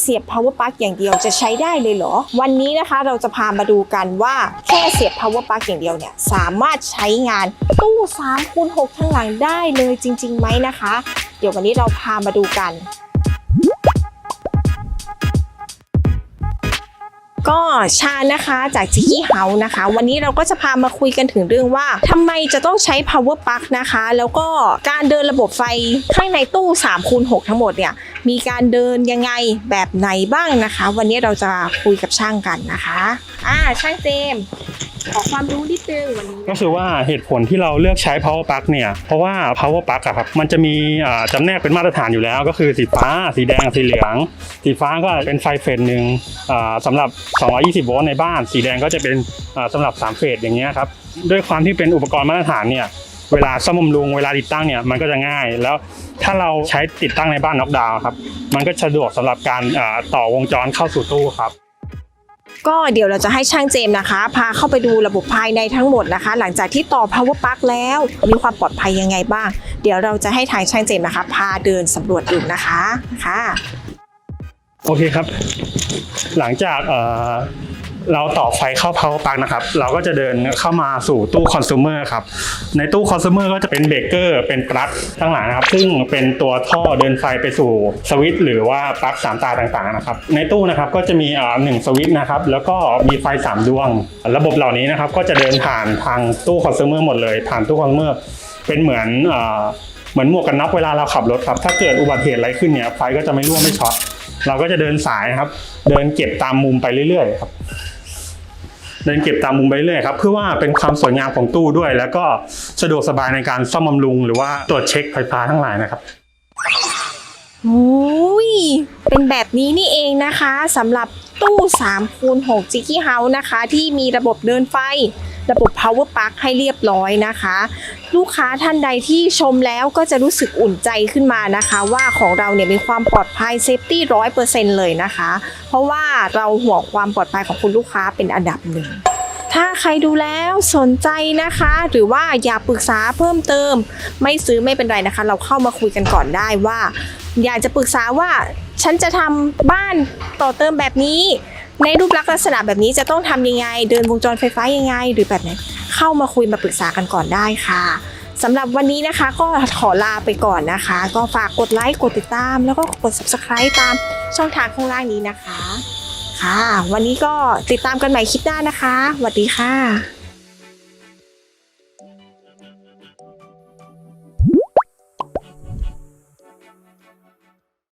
เสียบ power plug อย่างเดียวจะใช้ได้เลยเหรอ วันนี้นะคะเราจะพามาดูกันว่าแค่เสียบ power plug อย่างเดียวเนี่ยสามารถใช้งานตู้3คูณ6ข้างหลังได้เลยจริงๆไหมนะคะ เดี๋ยววันนี้เราพามาดูกันก็ชานะคะจากจิกกี้เฮาส์นะคะ วันนี้เราก็จะพามาคุยกันถึงเรื่องว่าทำไมจะต้องใช้ power plug นะคะ แล้วก็การเดินระบบไฟข้างในตู้3คูณ6ทั้งหมดเนี่ย มีการเดินยังไงแบบไหนบ้างนะคะ วันนี้เราจะคุยกับช่างกันนะคะอ่าช่างเจมขอความรู้นิดนึงวันนี้ก็คือว่าเหตุผลที่เราเลือกใช้ power plug เนี่ยเพราะว่า power plug อะครับมันจะมีอ่าจำแนกเป็นมาตรฐานอยู่แล้วก็คือสีฟ้า สีแดงสีเหลือง สีฟ้าก็เป็นไฟเฟสหนึ่งสำหรับ 220 โวลต์ในบ้าน สีแดงก็จะเป็นอ่าสำหรับ 3 เฟสอย่างเงี้ยครับด้วยความที่เป็นอุปกรณ์มาตรฐานเนี่ย เวลาซ่อมบำรุงเวลาติดตั้งเนี่ยมันก็จะง่ายแล้วถ้าเราใช้ติดตั้งในบ้านน็อกดาวน์ครับมันก็สะดวกสำหรับการอ่าต่อวงจรเข้าสู่ตู้ครับ ก็เดี๋ยวเราจะให้ช่างเจมส์นะคะ พาเข้าไปดูระบบภายในทั้งหมดนะคะ หลังจากที่ต่อ power plug แล้ว มีความปลอดภัยยังไงบ้าง เดี๋ยวเราจะให้ทางช่างเจมส์นะคะ พาเดินสำรวจดูนะคะค่ะโอเคครับ หลังจาก เราต่อไฟเข้า power plug นะครับ เราก็จะเดินเข้ามาสู่ตู้ consumer ครับ ในตู้ consumer ก็จะเป็นเบรกเกอร์เป็นปลั๊กทั้งหลายนะครับ ซึ่งเป็นตัวท่อเดินไฟไปสู่สวิตช์หรือว่าปลั๊กสามตาต่างๆนะครับ ในตู้นะครับก็จะมีอ่าหนึ่งสวิตช์นะครับ แล้วก็มีไฟสามดวง ระบบเหล่านี้นะครับก็จะเดินผ่านทางตู้ consumer หมดเลย ผ่านตู้ consumer เป็นเหมือนอ่าเหมือนหมวกกันน็อกเวลาเราขับรถครับ ถ้าเกิดอุบัติเหตุอะไรขึ้นเนี่ยไฟก็จะไม่รั่วไม่ช็อต เราก็จะเดินสายครับ เดินเก็บตามมุมไปเรื่อยๆครับ เดินเก็บตามมุมไปเรื่อยครับเพื่อว่าเป็นความสวยงามของตู้ด้วย แล้วก็สะดวกสบายในการซ่อมบำรุง หรือว่าตรวจเช็คไฟฟ้าทั้งหลายนะครับโอ้ยเป็นแบบนี้นี่เองนะคะสำหรับตู้3คูณ6 j i g g y House นะคะ ที่มีระบบเดินไฟ ระบบ power plug ให้เรียบร้อยนะคะ ลูกค้าท่านใดที่ชมแล้วก็จะรู้สึกอุ่นใจขึ้นมานะคะ ว่าของเราเนี่ยมีความปลอดภัยเซฟตี้ร้อยเปอร์เซ็นต์เลยนะคะ เพราะว่าเราห่วงความปลอดภัยของคุณลูกค้าเป็นอันดับหนึ่งถ้าใครดูแล้วสนใจนะคะ หรือว่าอยากปรึกษาเพิ่มเติม ไม่ซื้อไม่เป็นไรนะคะ เราเข้ามาคุยกันก่อนได้ว่า อยากจะปรึกษาว่าฉันจะทำบ้านต่อเติมแบบนี้ ในรูปลักษณ์ลักษณะแบบนี้จะต้องทำยังไง เดินวงจรไฟฟ้ายังไง หรือแบบไหนเข้ามาคุยมาปรึกษากันก่อนได้ค่ะสำหรับวันนี้นะคะก็ขอลาไปก่อนนะคะ ก็ฝากกดไลค์กดติดตาม แล้วก็กด subscribe ตามช่องทางข้างล่างนี้นะคะ ค่ะ วันนี้ก็ติดตามกันใหม่คลิปหน้านะคะสวัสดีค่ะ